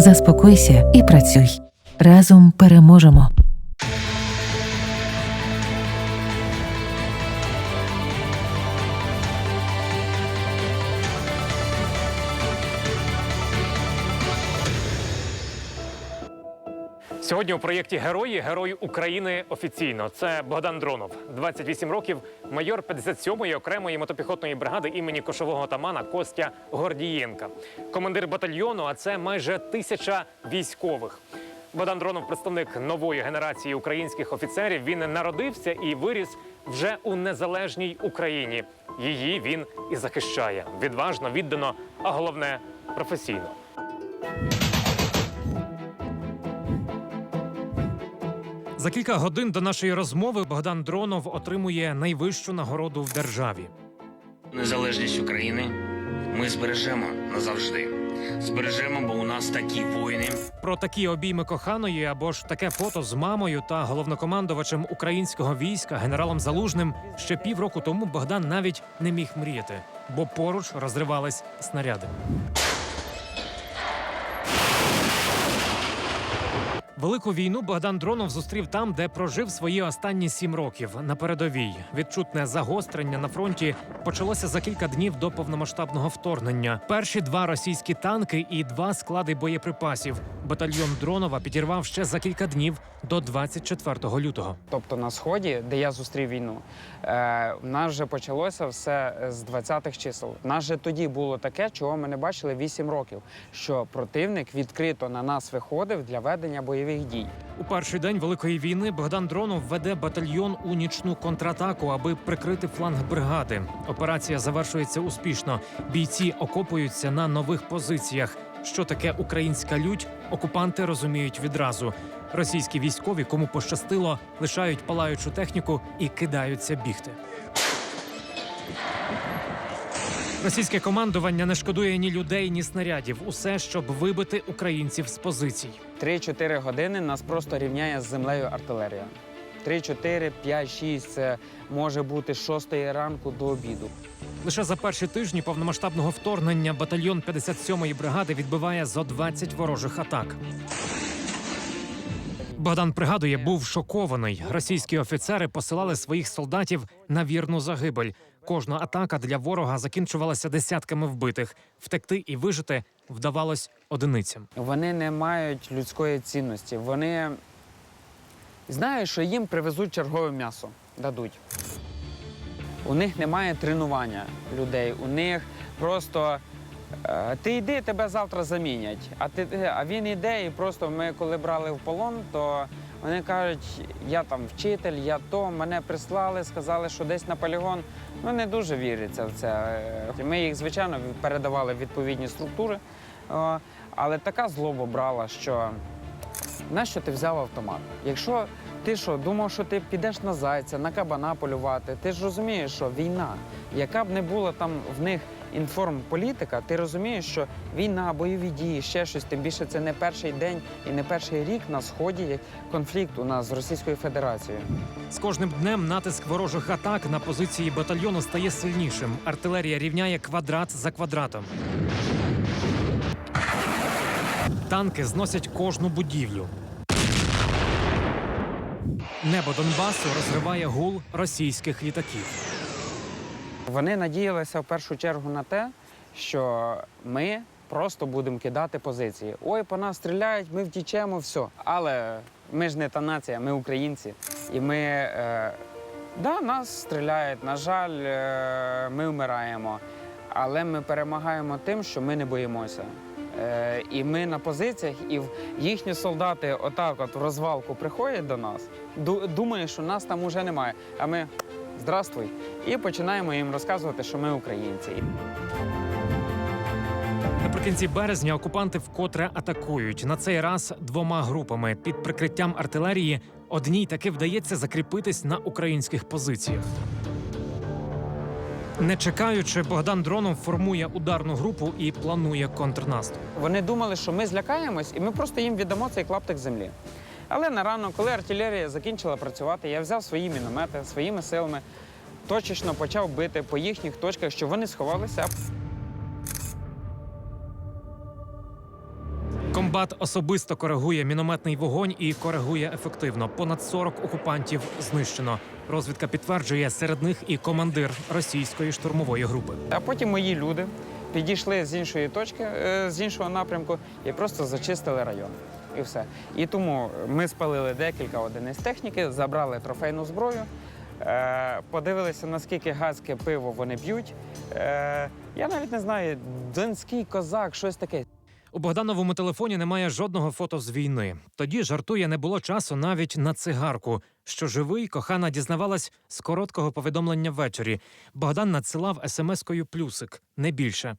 Заспокойся і працюй. Разом переможемо. Сьогодні у проєкті Герої Герой України офіційно. Це Богдан Дронов, 28 років, майор 57-ї окремої мотопіхотної бригади імені кошового отамана Костя Гордієнка, командир батальйону. А це майже тисяча військових. Богдан Дронов представник нової генерації українських офіцерів. Він народився і виріс вже у незалежній Україні. Її він і захищає відважно, віддано, а головне професійно. За кілька годин до нашої розмови Богдан Дронов отримує найвищу нагороду в державі. Незалежність України ми збережемо назавжди. Збережемо, бо у нас такі воїни. Про такі обійми коханої або ж таке фото з мамою та головнокомандувачем українського війська генералом Залужним ще півроку тому Богдан навіть не міг мріяти, бо поруч розривались снаряди. Велику війну Богдан Дронов зустрів там, де прожив свої останні сім років на передовій. Відчутне загострення на фронті почалося за кілька днів до повномасштабного вторгнення. Перші два російські танки і два склади боєприпасів. Батальйон Дронова підірвав ще за кілька днів до 24 лютого. Тобто на сході, де я зустрів війну, е, в нас вже почалося все з 20-х чисел. В нас же тоді було таке, чого ми не бачили 8 років. Що противник відкрито на нас виходив для ведення бойових дій. У перший день великої війни Богдан Дронов веде батальйон у нічну контратаку, аби прикрити фланг бригади. Операція завершується успішно. Бійці окопуються на нових позиціях. Що таке українська лють, окупанти розуміють відразу. Російські військові, кому пощастило, лишають палаючу техніку і кидаються бігти. Російське командування не шкодує ні людей, ні снарядів. Усе, щоб вибити українців з позицій. 3-4 години нас просто рівняє з землею артилерія. 3, 4, 5, 6 – це може бути з 6 ранку до обіду. Лише за перші тижні повномасштабного вторгнення батальйон 57-ї бригади відбиває зо 20 ворожих атак. Богдан пригадує, був шокований. Російські офіцери посилали своїх солдатів на вірну загибель. Кожна атака для ворога закінчувалася десятками вбитих. Втекти і вижити вдавалось одиницям. Вони не мають людської цінності. Вони знають, що їм привезуть чергове м'ясо, дадуть. У них немає тренування людей. У них просто е, ти йди, тебе завтра замінять. А ти а він йде, і просто ми коли брали в полон, то вони кажуть, я там вчитель, я то, мене прислали, сказали, що десь на полігон. Ну не дуже віриться в це. Е, Ми їх, звичайно, передавали в відповідні структури, але така злоба брала, що нащо ти взяв автомат? Якщо ти що, думав, що ти підеш на зайця, на кабана полювати, ти ж розумієш, що війна, яка б не була там в них інформполітика, ти розумієш, що війна, бойові дії, ще щось, тим більше це не перший день і не перший рік на сході є конфлікт у з Російською Федерацією. З кожним днем натиск ворожих атак на позиції батальйону стає сильнішим. Артилерія рівняє квадрат за квадратом. Танки зносять кожну будівлю. Небо Донбасу розриває гул російських літаків. Вони надіялися в першу чергу на те, що ми просто будемо кидати позиції. Ой, по нас стріляють, ми втічемо, все. Але ми ж не та нація, ми українці. І ми, е, да, нас стріляють, на жаль, е, ми вмираємо. Але ми перемагаємо тим, що ми не боїмося. Е, і ми на позиціях, і їхні солдати отак от в розвалку приходять до нас, ду- думають, що нас там уже немає. А ми здравствуй. І починаємо їм розказувати, що ми українці. Наприкінці березня окупанти вкотре атакують на цей раз двома групами під прикриттям артилерії. Одній таки вдається закріпитись на українських позиціях. Не чекаючи, Богдан Дронов формує ударну групу і планує контрнаступ. Вони думали, що ми злякаємось, і ми просто їм віддамо цей клаптик землі. Але на ранок, коли артилерія закінчила працювати, я взяв свої міномети своїми силами, точечно почав бити по їхніх точках, щоб вони сховалися. Комбат особисто коригує мінометний вогонь і коригує ефективно. Понад 40 окупантів знищено. Розвідка підтверджує серед них і командир російської штурмової групи. А потім мої люди підійшли з іншої точки, е, з іншого напрямку і просто зачистили район. І все. І тому ми спалили декілька одиниць техніки, забрали трофейну зброю, е, подивилися, наскільки газке пиво вони б'ють. Е, я навіть не знаю, донський козак, щось таке. У Богдановому телефоні немає жодного фото з війни. Тоді жартує, не було часу навіть на цигарку. Що живий, кохана дізнавалась з короткого повідомлення ввечері. Богдан надсилав смс-кою плюсик, не більше.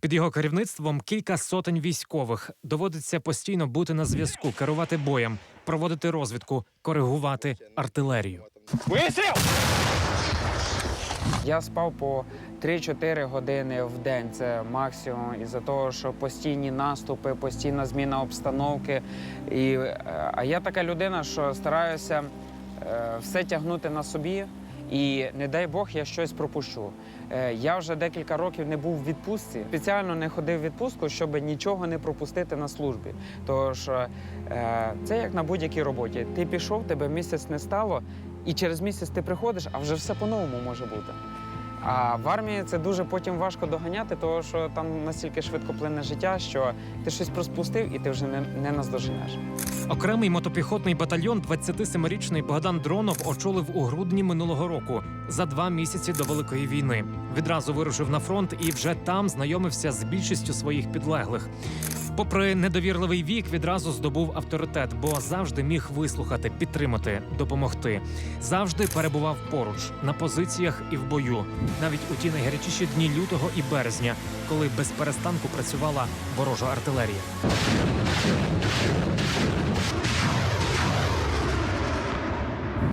Під його керівництвом кілька сотень військових. Доводиться постійно бути на зв'язку, керувати боєм, проводити розвідку, коригувати артилерію. Я спав по 3-4 години в день. Це максимум із-за того, що постійні наступи, постійна зміна обстановки. І, е, а я така людина, що стараюся е, все тягнути на собі. І не дай Бог, я щось пропущу. Е, Я вже декілька років не був в відпустці. Спеціально не ходив в відпустку, щоб нічого не пропустити на службі. Тож це як на будь-якій роботі. Ти пішов, тебе місяць не стало, і через місяць ти приходиш, а вже все по-новому може бути. А в армії це дуже потім важко доганяти, тому що там настільки швидко плине життя, що ти щось проспустив і ти вже не, не наздоженеш. Окремий мотопіхотний батальйон 27-річний Богдан Дронов очолив у грудні минулого року за два місяці до великої війни. Відразу вирушив на фронт і вже там знайомився з більшістю своїх підлеглих. Попри недовірливий вік, відразу здобув авторитет, бо завжди міг вислухати, підтримати, допомогти. Завжди перебував поруч на позиціях і в бою, навіть у ті найгарячіші дні лютого і березня, коли без перестанку працювала ворожа артилерія.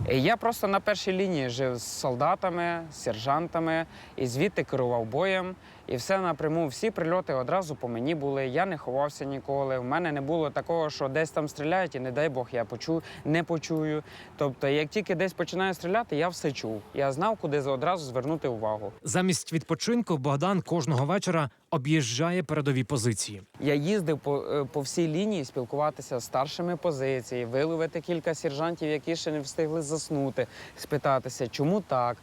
Я просто на першій лінії жив з солдатами, з сержантами, і звідти керував боєм. І все напряму, всі прильоти одразу по мені були. Я не ховався ніколи. У мене не було такого, що десь там стріляють, і не дай Бог, я почую, не почую. Тобто, як тільки десь починаю стріляти, я все чув. Я знав, куди одразу звернути увагу. Замість відпочинку Богдан кожного вечора об'їжджає передові позиції. Я їздив по, е, по всій лінії спілкуватися з старшими позиції, виловити кілька сержантів, які ще не встигли заснути, спитатися, чому так,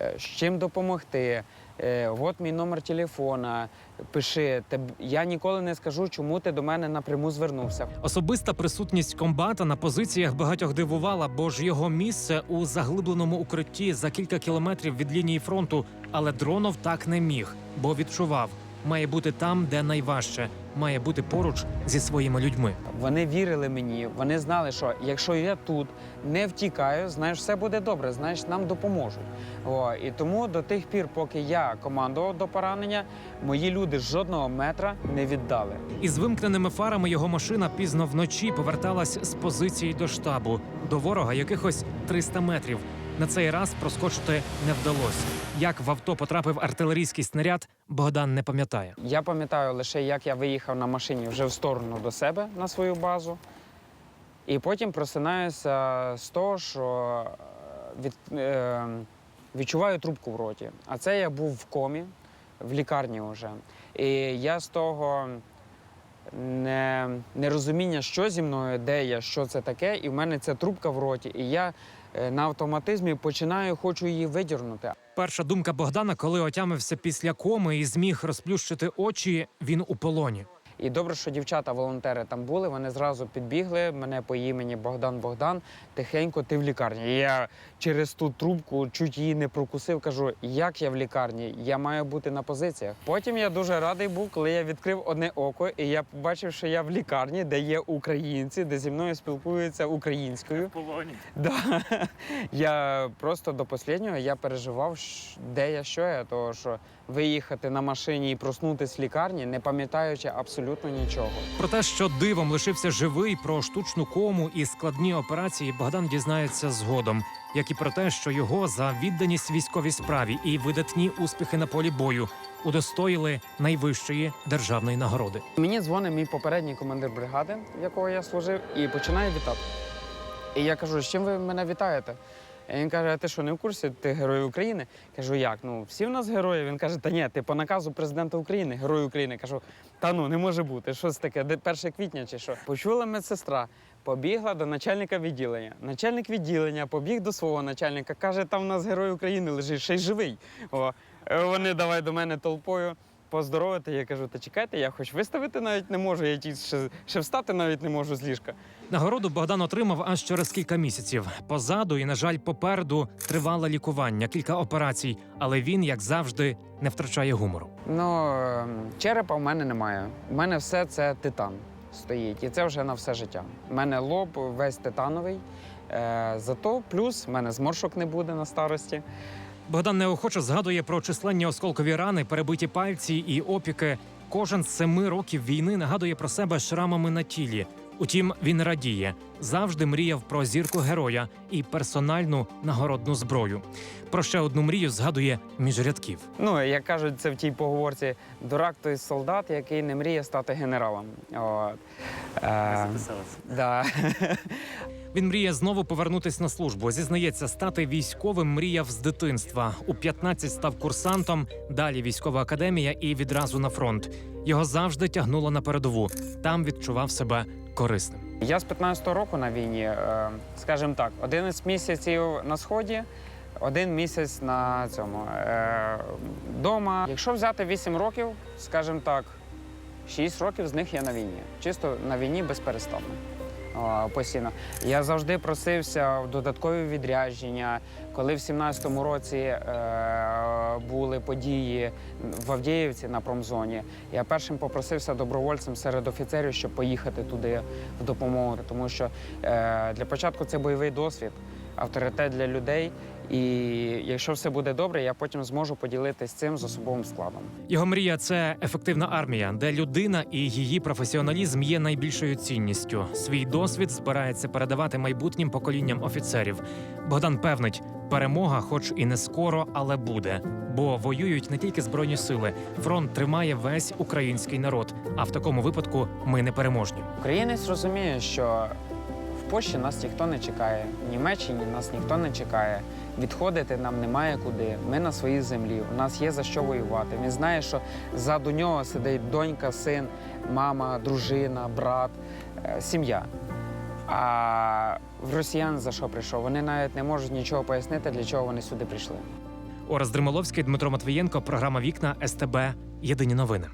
е, з чим допомогти. Е, От мій номер телефона. Пиши, я ніколи не скажу, чому ти до мене напряму звернувся. Особиста присутність комбата на позиціях багатьох дивувала, бо ж його місце у заглибленому укритті за кілька кілометрів від лінії фронту. Але дронов так не міг, бо відчував, має бути там, де найважче, має бути поруч зі своїми людьми. Вони вірили мені, вони знали, що якщо я тут не втікаю, знаєш, все буде добре, знаєш, нам допоможуть. О, і тому до тих пір, поки я командував до поранення, мої люди жодного метра не віддали. Із вимкненими фарами його машина пізно вночі поверталась з позиції до штабу до ворога якихось 300 метрів. На цей раз проскочити не вдалося. Як в авто потрапив артилерійський снаряд, Богдан не пам'ятає. Я пам'ятаю лише, як я виїхав на машині вже в сторону до себе на свою базу. І потім просинаюся з того, що е, від, е, відчуваю трубку в роті. А це я був в комі, в лікарні вже. І я з того не, нерозуміння, що зі мною, де я, що це таке, і в мене ця трубка в роті. І я е, на автоматизмі починаю, хочу її видірнути. Перша думка Богдана, коли отямився після коми і зміг розплющити очі, він у полоні. І добре, що дівчата-волонтери там були, вони зразу підбігли мене по імені Богдан Богдан. Тихенько, ти в лікарні. І я через ту трубку чуть її не прокусив. Кажу, як я в лікарні? Я маю бути на позиціях. Потім я дуже радий був, коли я відкрив одне око, і я побачив, що я в лікарні, де є українці, де зі мною спілкуються українською. полоні. Да. Я просто до останнього я переживав, де я що я, того що виїхати на машині і проснутися в лікарні, не пам'ятаючи абсолютно нічого. Про те, що дивом лишився живий про штучну кому і складні операції, Богдан дізнається згодом, як і про те, що його за відданість військовій справі і видатні успіхи на полі бою удостоїли найвищої державної нагороди. Мені дзвонить мій попередній командир бригади, в якого я служив, і починає вітати. І я кажу, з чим ви мене вітаєте? І він каже: а ти що, не в курсі? Ти герой України? Кажу, як? Ну, всі в нас герої. Він каже, та ні, ти по наказу президента України, герой України. Кажу, та ну не може бути. Що це таке? Де 1 квітня чи що? Почула медсестра, побігла до начальника відділення. Начальник відділення побіг до свого начальника, каже, там в нас герой України лежить, ще й живий. О, вони давай до мене толпою. Поздоровити, я кажу, та чекайте, я хоч виставити навіть не можу, я ті ще, ще встати навіть не можу з ліжка. Нагороду Богдан отримав аж через кілька місяців. Позаду і, на жаль, попереду тривало лікування, кілька операцій, але він, як завжди, не втрачає гумору. Ну, ем, черепа в мене немає. У мене все це титан стоїть, і це вже на все життя. У мене лоб весь титановий. Е, зато плюс в мене зморшок не буде на старості. Богдан неохоче згадує про численні осколкові рани, перебиті пальці і опіки. Кожен з семи років війни нагадує про себе шрамами на тілі. Утім, він радіє, завжди мріяв про зірку героя і персональну нагородну зброю. Про ще одну мрію згадує між рядків. Ну, як кажуть, це в тій поговорці дурак той солдат, який не мріє стати генералом. От. Е, да. Він мріє знову повернутись на службу. Зізнається, стати військовим мріяв з дитинства. У 15 став курсантом, далі військова академія і відразу на фронт. Його завжди тягнуло на передову. Там відчував себе корисним. Я з 15-го року на війні, е, скажімо так, 11 місяців на сході, один місяць на цьому е, дома. Якщо взяти 8 років, скажімо так, 6 років з них я на війні. Чисто на війні безперестанно. Постійно. Я завжди просився в додаткові відрядження. Коли в 17-му році е, були події в Авдіївці на промзоні, я першим попросився добровольцем серед офіцерів, щоб поїхати туди в допомогу. Тому що е, для початку це бойовий досвід, авторитет для людей. І якщо все буде добре, я потім зможу поділитися цим з особовим складом. Його мрія це ефективна армія, де людина і її професіоналізм є найбільшою цінністю. Свій досвід збирається передавати майбутнім поколінням офіцерів. Богдан певнить, перемога, хоч і не скоро, але буде. Бо воюють не тільки збройні сили. Фронт тримає весь український народ. А в такому випадку ми не переможні. Українець розуміє, що в Польщі нас ніхто не чекає, в Німеччині нас ніхто не чекає. Відходити нам немає куди. Ми на своїй землі. У нас є за що воювати. Він знає, що ззаду нього сидить донька, син, мама, дружина, брат, е, сім'я. А в росіян за що прийшов? Вони навіть не можуть нічого пояснити, для чого вони сюди прийшли. Орес Дримоловський, Дмитро Матвієнко, програма Вікна СТБ. Єдині новини.